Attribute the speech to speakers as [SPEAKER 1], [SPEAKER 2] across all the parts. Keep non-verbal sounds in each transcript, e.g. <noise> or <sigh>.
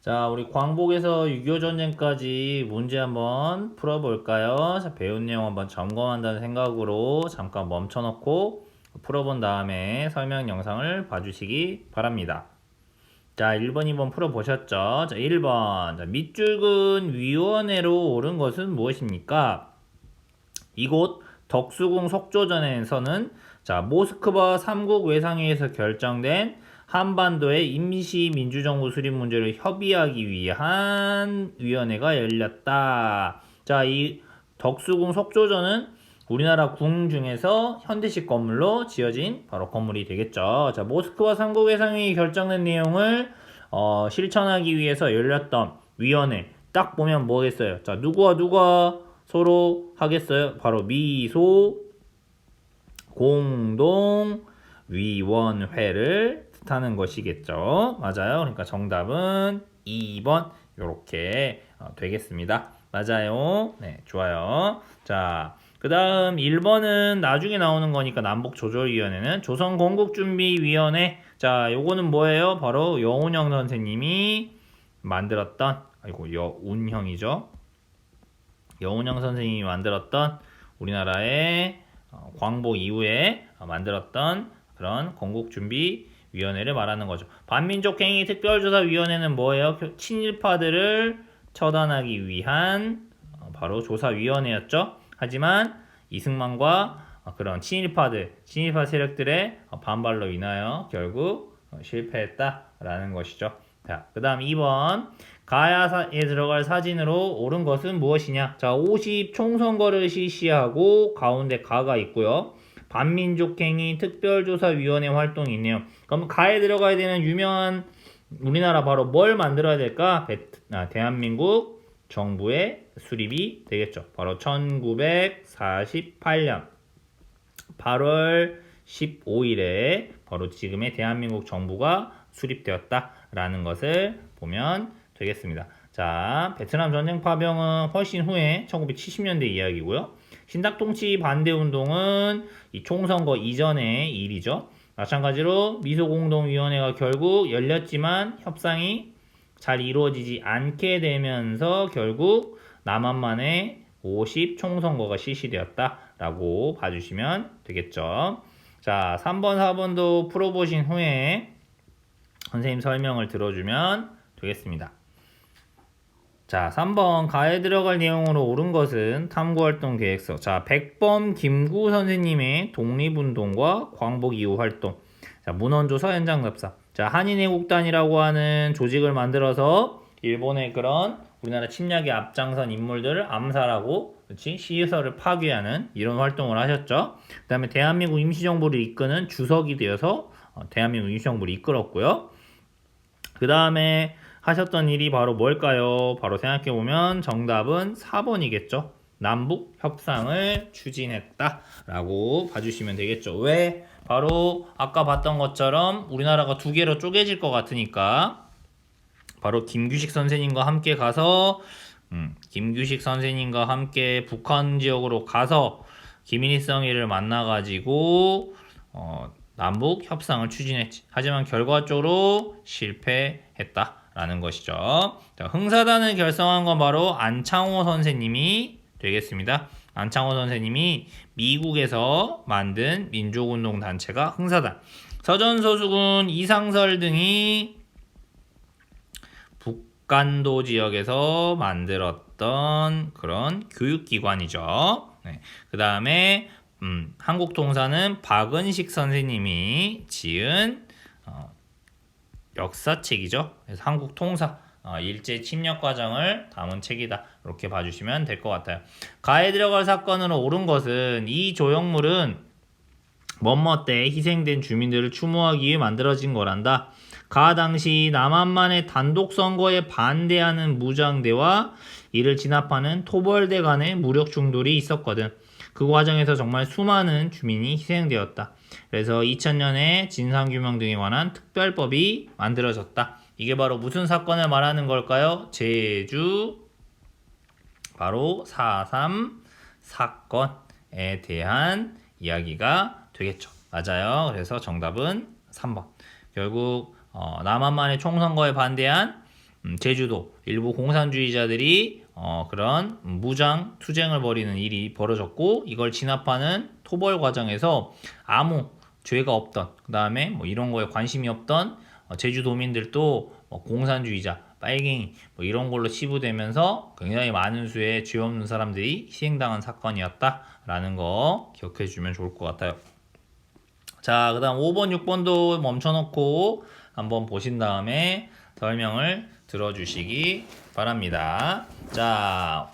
[SPEAKER 1] 자, 우리 광복에서 6.25 전쟁까지 문제 한번 풀어볼까요? 자, 배운 내용 한번 점검한다는 생각으로 잠깐 멈춰놓고 풀어본 다음에 설명 영상을 봐주시기 바랍니다. 자, 1번, 2번 풀어보셨죠? 자, 1번. 자, 밑줄근 위원회로 오른 것은 무엇입니까? 이곳 덕수궁 속조전에서는 자, 모스크바 3국 외상회에서 결정된 한반도의 임시 민주정부 수립 문제를 협의하기 위한 위원회가 열렸다. 자, 이 덕수궁 속조전은 우리나라 궁 중에서 현대식 건물로 지어진 바로 건물이 되겠죠. 자, 모스크바 3국 회상회의 결정된 내용을 어, 실천하기 위해서 열렸던 위원회. 딱 보면 뭐겠어요? 자, 누구와 누가 서로 하겠어요? 바로 미소 공동 위원회를 뜻하는 것이겠죠. 맞아요. 그러니까 정답은 2번 이렇게 어, 되겠습니다. 맞아요. 네, 좋아요. 자, 그 다음 1번은 나중에 나오는 거니까 남북조절위원회는 조선건국준비위원회. 자, 요거는 뭐예요? 바로 여운형 선생님이 만들었던, 아이고, 여운형이죠. 여운형 선생님이 만들었던 우리나라의 어, 광복 이후에 어, 만들었던 그런 건국준비 위원회를 말하는 거죠. 반민족행위 특별조사위원회는 뭐예요? 교- 친일파들을 처단하기 위한 어, 바로 조사위원회였죠. 하지만 이승만과 어, 그런 친일파들, 친일파 세력들의 어, 반발로 인하여 결국 어, 실패했다라는 것이죠. 자, 그 다음 2번. 가야에 들어갈 사진으로 옳은 것은 무엇이냐? 자, 50 총선거를 실시하고 가운데 가가 있고요. 반민족행위 특별조사위원회 활동이 있네요. 그럼 가에 들어가야 되는 유명한 우리나라 바로 뭘 만들어야 될까? 아, 대한민국 정부의 수립이 되겠죠. 바로 1948년 8월 15일에 바로 지금의 대한민국 정부가 수립되었다라는 것을 보면 되겠습니다. 자, 베트남 전쟁 파병은 훨씬 후에 1970년대 이야기고요. 신탁통치 반대 운동은 이 총선거 이전의 일이죠. 마찬가지로 미소공동위원회가 결국 열렸지만 협상이 잘 이루어지지 않게 되면서 결국 남한만의 50 총선거가 실시되었다라고 봐주시면 되겠죠. 자, 3번, 4번도 풀어보신 후에 선생님 설명을 들어주면 되겠습니다. 자, 3번 가에 들어갈 내용으로 옳은 것은 탐구활동 계획서. 자, 백범 김구 선생님의 독립운동과 광복 이후 활동. 자, 문헌조사 현장 답사. 자, 한인애국단이라고 하는 조직을 만들어서 일본의 그런 우리나라 침략에 앞장선 인물들을 암살하고 그렇지 시설을 파괴하는 이런 활동을 하셨죠. 그다음에 대한민국 임시정부를 이끄는 주석이 되어서 어, 대한민국 임시정부를 이끌었고요. 그 다음에 하셨던 일이 바로 뭘까요? 바로 생각해 보면 정답은 4번이겠죠. 남북 협상을 추진했다라고 봐주시면 되겠죠. 왜? 바로 아까 봤던 것처럼 우리나라가 두 개로 쪼개질 것 같으니까 바로 김규식 선생님과 함께 가서 음, 김규식 선생님과 함께 북한 지역으로 가서 김일성이를 만나가지고 어, 남북 협상을 추진했지. 하지만 결과적으로 실패했다 라는 것이죠. 자, 흥사단을 결성한 건 바로 안창호 선생님이 되겠습니다. 안창호 선생님이 미국에서 만든 민족운동 단체가 흥사단. 서전서수군 이상설 등이 북간도 지역에서 만들었던 그런 교육기관이죠. 네. 그 다음에 음, 한국통사는 박은식 선생님이 지은 어, 역사책이죠. 그래서 한국 통사 어, 일제 침략 과정을 담은 책이다. 이렇게 봐주시면 될 것 같아요. 가에 들어갈 사건으로 옳은 것은 이 조형물은 뭐뭐 때 희생된 주민들을 추모하기 위해 만들어진 거란다. 가 당시 남한만의 단독 선거에 반대하는 무장대와 이를 진압하는 토벌대 간의 무력 충돌이 있었거든. 그 과정에서 정말 수많은 주민이 희생되었다. 그래서 2000년에 진상규명 등에 관한 특별법이 만들어졌다. 이게 바로 무슨 사건을 말하는 걸까요? 제주 바로 4.3 사건에 대한 이야기가 되겠죠. 맞아요. 그래서 정답은 3번. 결국 어, 남한만의 총선거에 반대한 음, 제주도 일부 공산주의자들이 어, 그런 무장 투쟁을 벌이는 일이 벌어졌고 이걸 진압하는 토벌 과정에서 아무 죄가 없던 그 다음에 뭐 이런 거에 관심이 없던 어, 제주도민들도 뭐 공산주의자 빨갱이 뭐 이런 걸로 치부되면서 굉장히 많은 수의 죄 없는 사람들이 희생당한 사건이었다라는 거 기억해 주면 좋을 것 같아요. 자, 그 다음 5번, 6번도 멈춰놓고 한번 보신 다음에 설명을 들어주시기 바랍니다. 자,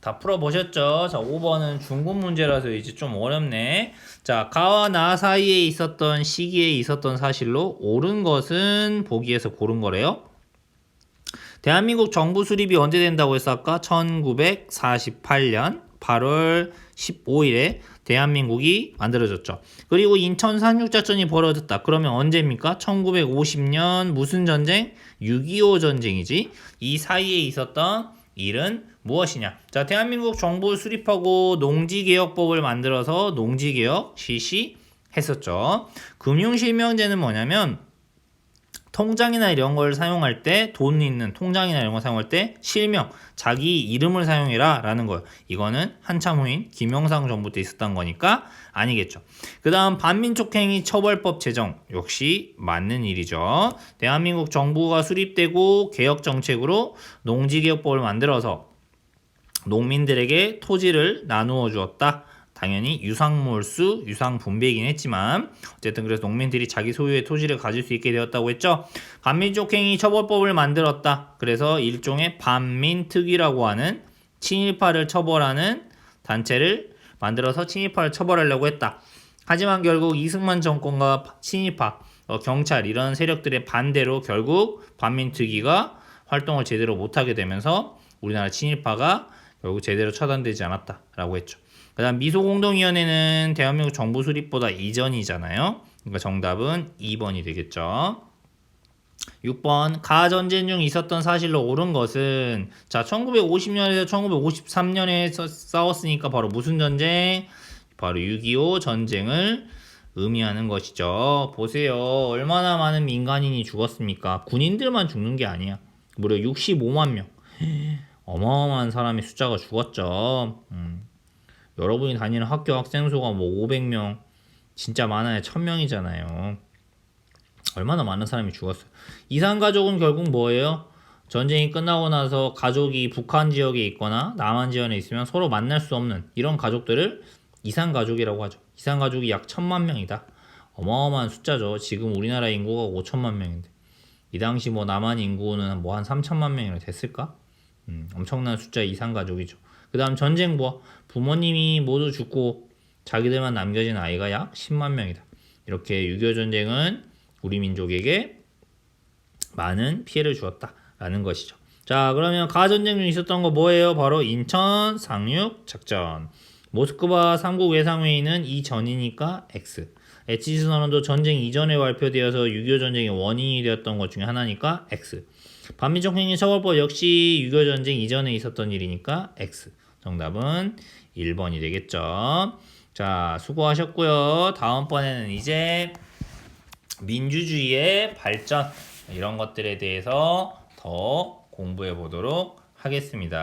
[SPEAKER 1] 다 풀어보셨죠? 자, 5번은 중급 문제라서 이제 좀 어렵네. 자, 가와 나 사이에 있었던 시기에 있었던 사실로 옳은 것은 보기에서 고른 거래요. 대한민국 정부 수립이 언제 된다고 했어 아까? 1948년 8월 15일에 대한민국이 만들어졌죠. 그리고 인천 상륙작전이 벌어졌다. 그러면 언제입니까? 1950년 무슨 전쟁? 6.25 전쟁이지. 이 사이에 있었던 일은 무엇이냐? 자, 대한민국 정부 수립하고 농지개혁법을 만들어서 농지개혁 실시했었죠. 금융실명제는 뭐냐면 통장이나 이런 걸 사용할 때돈 있는 통장이나 이런 걸 사용할 때 실명 자기 이름을 사용해라 라는 거예요. 이거는 한참 후인 김영삼 정부 때 있었던 거니까 아니겠죠. 그 다음 반민족행위 처벌법 제정 역시 맞는 일이죠. 대한민국 정부가 수립되고 개혁 정책으로 농지개혁법을 만들어서 농민들에게 토지를 나누어 주었다. 당연히 유상몰수, 유상분배이긴 했지만 어쨌든 그래서 농민들이 자기 소유의 토지를 가질 수 있게 되었다고 했죠. 반민족행위 처벌법을 만들었다. 그래서 일종의 반민특위라고 하는 친일파를 처벌하는 단체를 만들어서 친일파를 처벌하려고 했다. 하지만 결국 이승만 정권과 친일파, 어, 경찰 이런 세력들의 반대로 결국 반민특위가 활동을 제대로 못하게 되면서 우리나라 친일파가 결국 제대로 처단되지 않았다라고 했죠. 그 다음 미소공동위원회는 대한민국 정부 수립보다 이전이잖아요. 그러니까 정답은 2번이 되겠죠. 6번 가전쟁 중 있었던 사실로 옳은 것은 자 1950년에서 1953년에 싸웠으니까 바로 무슨 전쟁? 바로 6.25 전쟁을 의미하는 것이죠. 보세요. 얼마나 많은 민간인이 죽었습니까? 군인들만 죽는 게 아니야. 무려 65만 명. <gasps> 어마어마한 사람의 숫자가 죽었죠. 음. 여러분이 다니는 학교 학생 수가 뭐 500명, 진짜 많아야 1000명이잖아요. 얼마나 많은 사람이 죽었어요. 이산 가족은 결국 뭐예요? 전쟁이 끝나고 나서 가족이 북한 지역에 있거나 남한 지역에 있으면 서로 만날 수 없는 이런 가족들을 이산 가족이라고 하죠. 이산 가족이 약 천만 명이다. 어마어마한 숫자죠. 지금 우리나라 인구가 5천만 명인데 이 당시 뭐 남한 인구는 뭐 한 3천만 명이나 됐을까? 음, 엄청난 숫자 이산 가족이죠. 그 다음 전쟁 뭐 부모님이 모두 죽고 자기들만 남겨진 아이가 약 10만 명이다. 이렇게 6.25 전쟁은 우리 민족에게 많은 피해를 주었다라는 것이죠. 자, 그러면 가전쟁 중 있었던 거 뭐예요? 바로 인천 상륙 작전. 모스크바 삼국 외상회의는 이전이니까 X. 에치즈 선언도 전쟁 이전에 발표되어서 6.25 전쟁의 원인이 되었던 것 중에 하나니까 X. 반민족 행위 처벌법 역시 6.25 전쟁 이전에 있었던 일이니까 X. 정답은 1번이 되겠죠. 자, 수고하셨고요. 다음번에는 이제 민주주의의 발전 이런 것들에 대해서 더 공부해 보도록 하겠습니다.